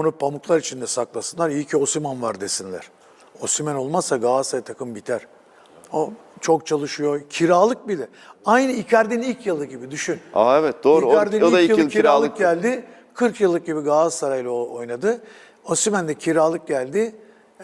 onu pamuklar içinde saklasınlar. İyi ki Osiman var desinler. Osimen olmazsa Galatasaray takım biter. O çok çalışıyor. Kiralık bile. Aynı Icardi'nin ilk yılı gibi düşün. Aa evet doğru. Icardi'nin o da ilk yılı yıl kiralık, kiralık. geldi. 40 yıllık gibi Galatasaray'la oynadı. Osimhen de kiralık geldi.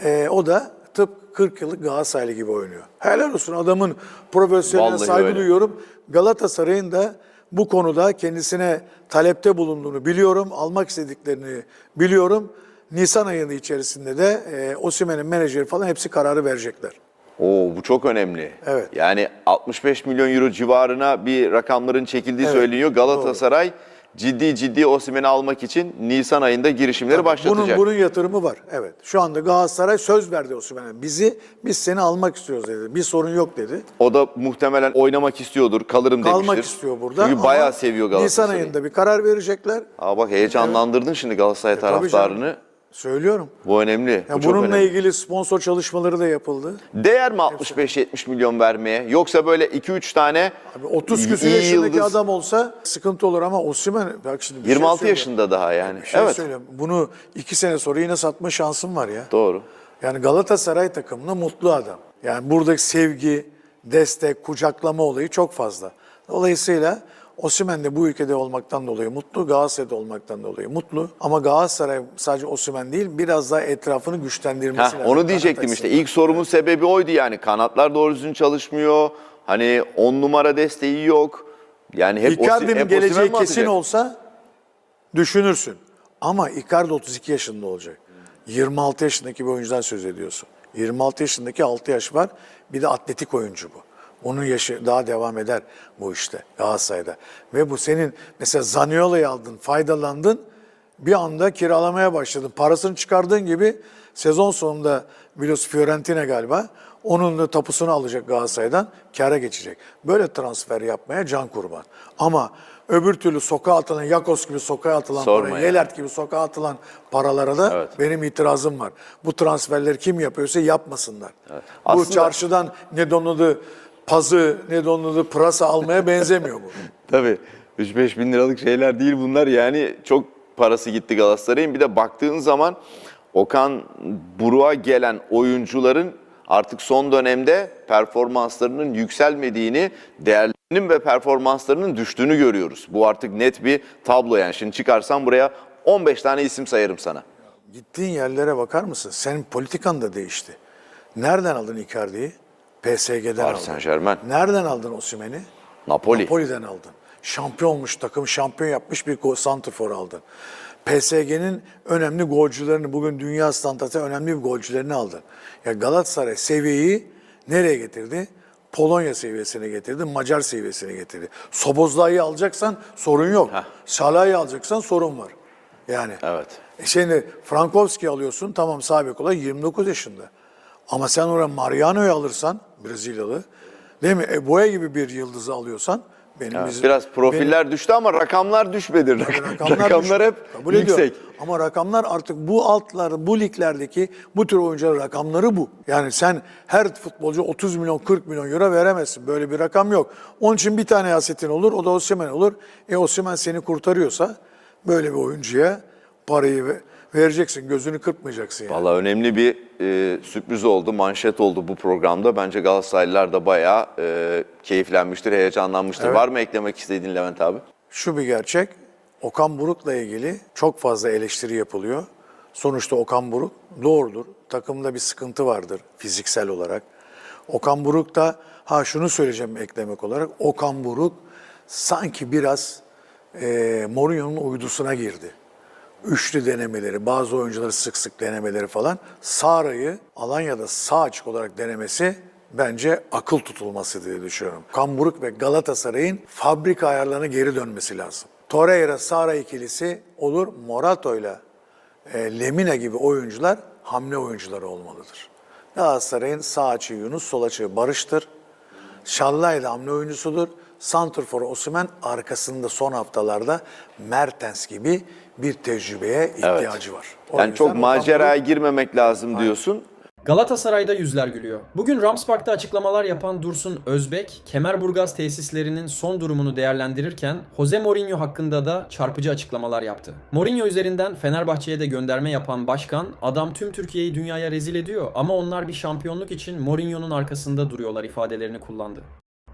Ee, o da tıp 40 yıllık Galatasaraylı gibi oynuyor. Helal olsun adamın profesyoneline saygı öyle. duyuyorum. Galatasaray'ın da bu konuda kendisine talepte bulunduğunu biliyorum. Almak istediklerini biliyorum. Nisan ayının içerisinde de e, Osimhen'in menajeri falan hepsi kararı verecekler. Oo bu çok önemli. Evet. Yani 65 milyon euro civarına bir rakamların çekildiği Evet, söyleniyor. Galatasaray ciddi ciddi Osimhen'i almak için Nisan ayında girişimleri başlatacak. Bunun, bunun yatırımı var. Evet. Şu anda Galatasaray söz verdi Osimhen'e. Bizi, biz seni almak istiyoruz dedi. Bir sorun yok dedi. O da muhtemelen oynamak istiyordur, kalırım Kalmak demiştir. istiyor burada. Çünkü ama bayağı seviyor Nisan Galatasaray'ı. ayında bir karar verecekler. Aa bak heyecanlandırdın şimdi Galatasaray tabii taraftarını. Söylüyorum. Bu önemli. Ya bu çok bununla önemli. ilgili sponsor çalışmaları da yapıldı. Değer mi 65-70 milyon vermeye? Yoksa böyle 2-3 tane Abi 30 küsur iyi yaşındaki yıldız- adam olsa sıkıntı olur ama Osimhen bak şimdi bir şey 26 söyleyeyim. yaşında daha yani. Bir şey evet. söyleyeyim. Bunu iki sene sonra yine satma şansım var ya. Doğru. Yani Galatasaray takımına mutlu adam. Yani buradaki sevgi, destek, kucaklama olayı çok fazla. Dolayısıyla Osimhen de bu ülkede olmaktan dolayı mutlu, Galatasaray'da olmaktan dolayı mutlu. Ama Galatasaray sadece Osimhen değil, biraz daha etrafını güçlendirmesi Heh, lazım. onu diyecektim işte. İlk sorumun sebebi oydu yani. Kanatlar doğru düzgün çalışmıyor. Hani 10 numara desteği yok. Yani hep, Osi- Icardi'nin hep Osimhen geleceği mi kesin atacak? olsa düşünürsün. Ama Icardi 32 yaşında olacak. 26 yaşındaki bir oyuncudan söz ediyorsun. 26 yaşındaki 6 yaş var. Bir de atletik oyuncu bu. Onun yaşı daha devam eder bu işte Galatasaray'da. Ve bu senin mesela Zaniolo'yu aldın, faydalandın. Bir anda kiralamaya başladın. Parasını çıkardığın gibi sezon sonunda biliyorsun Fiorentina galiba onun da tapusunu alacak Galatasaray'dan, kâra geçecek. Böyle transfer yapmaya can kurban. Ama öbür türlü sokağa atılan, Yakos gibi sokağa atılan Sorma para. Yelert gibi sokağa atılan paralara da Evet. benim itirazım var. Bu transferleri kim yapıyorsa yapmasınlar. Bu Aslında- çarşıdan ne donadı pazı, ne donadı pırasa almaya benzemiyor bu. Tabii. 3-5 bin liralık şeyler değil bunlar. Yani çok parası gitti Galatasaray'ın. Bir de baktığın zaman Okan Buruk'a gelen oyuncuların artık son dönemde performanslarının yükselmediğini, değerlerinin ve performanslarının düştüğünü görüyoruz. Bu artık net bir tablo yani. Şimdi çıkarsam buraya 15 tane isim sayarım sana. Gittiğin yerlere bakar mısın? Senin politikan da değişti. Nereden aldın Icardi'yi? PSG'den Paris aldın. Saint-Germain. Nereden aldın Osimhen'i? Napoli. Napoli'den aldın. Şampiyon olmuş takım, şampiyon yapmış bir santrfor aldın. PSG'nin önemli golcülerini, bugün dünya standartı önemli bir golcülerini aldın. Ya Galatasaray seviyeyi nereye getirdi? Polonya seviyesine getirdi, Macar seviyesine getirdi. Sobozla'yı alacaksan sorun yok. Salah'ı alacaksan sorun var. Yani. Evet. E Şimdi Frankowski alıyorsun, tamam sağ bek olarak 29 yaşında. Ama sen oraya Mariano'yu alırsan, Brezilyalı, değil mi? E, Boya gibi bir yıldızı alıyorsan, benim Evet, bizim- Biraz profiller düştü ama rakamlar düşmedi. benim- rakamlar düşük. hep Kabul ediyorum. yüksek. Ama rakamlar artık bu altlar, bu liglerdeki bu tür oyuncuların rakamları bu. Yani sen her futbolcu 30 milyon, 40 milyon euro veremezsin. Böyle bir rakam yok. Onun için bir tane hasetin olur, o da Osimhen olur. E Osimhen seni kurtarıyorsa böyle bir oyuncuya parayı ve- vereceksin, gözünü kırpmayacaksın yani. Valla önemli bir e, sürpriz oldu, manşet oldu bu programda. Bence Galatasaraylılar da bayağı e, keyiflenmiştir, heyecanlanmıştır. Var mı eklemek istediğin Levent abi? Şu bir gerçek, Okan Buruk'la ilgili çok fazla eleştiri yapılıyor. Sonuçta Okan Buruk doğrudur. Takımda bir sıkıntı vardır fiziksel olarak. Okan Buruk da, ha şunu söyleyeceğim eklemek olarak, Okan Buruk sanki biraz e, Mourinho'nun uydusuna girdi. Üçlü denemeleri, bazı oyuncuları sık sık denemeleri falan. Sara'yı Alanya'da sağ açık olarak denemesi bence akıl tutulması diye düşünüyorum. Kamburuk ve Galatasaray'ın fabrika ayarlarına geri dönmesi lazım. Torreira Sara ikilisi olur. Morato ile e, Lemina gibi oyuncular hamle oyuncuları olmalıdır. Galatasaray'ın sağ açığı Yunus, sol açığı Barış'tır. Şallay da hamle oyuncusudur. Santrfor Osimhen arkasında son haftalarda Mertens gibi bir tecrübeye ihtiyacı var. O Yani çok maceraya girmemek lazım diyorsun. Galatasaray'da yüzler gülüyor. Bugün Ramspark'ta açıklamalar yapan Dursun Özbek, Kemerburgaz tesislerinin son durumunu değerlendirirken Jose Mourinho hakkında da çarpıcı açıklamalar yaptı. Mourinho üzerinden Fenerbahçe'ye de gönderme yapan başkan, adam tüm Türkiye'yi dünyaya rezil ediyor ama onlar bir şampiyonluk için Mourinho'nun arkasında duruyorlar ifadelerini kullandı.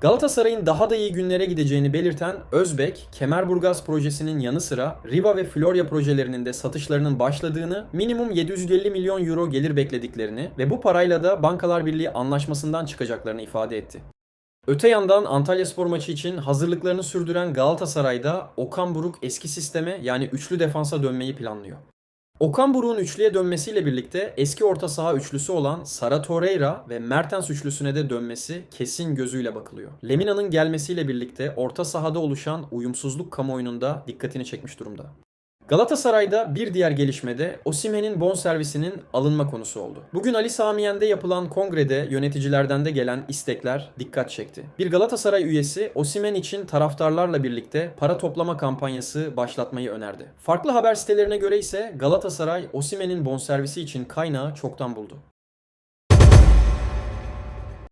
Galatasaray'ın daha da iyi günlere gideceğini belirten Özbek, Kemerburgaz projesinin yanı sıra Riva ve Florya projelerinin de satışlarının başladığını, minimum 750 milyon euro gelir beklediklerini ve bu parayla da Bankalar Birliği anlaşmasından çıkacaklarını ifade etti. Öte yandan Antalya Spor maçı için hazırlıklarını sürdüren Galatasaray'da Okan Buruk eski sisteme yani üçlü defansa dönmeyi planlıyor. Okan Buruk'un üçlüye dönmesiyle birlikte eski orta saha üçlüsü olan Sara Torreira ve Mertens üçlüsüne de dönmesi kesin gözüyle bakılıyor. Lemina'nın gelmesiyle birlikte orta sahada oluşan uyumsuzluk kamuoyunun da dikkatini çekmiş durumda. Galatasaray'da bir diğer gelişmede Osimhen'in bonservisinin alınma konusu oldu. Bugün Ali Samiyen'de yapılan kongrede yöneticilerden de gelen istekler dikkat çekti. Bir Galatasaray üyesi Osimhen için taraftarlarla birlikte para toplama kampanyası başlatmayı önerdi. Farklı haber sitelerine göre ise Galatasaray Osimhen'in bonservisi için kaynağı çoktan buldu.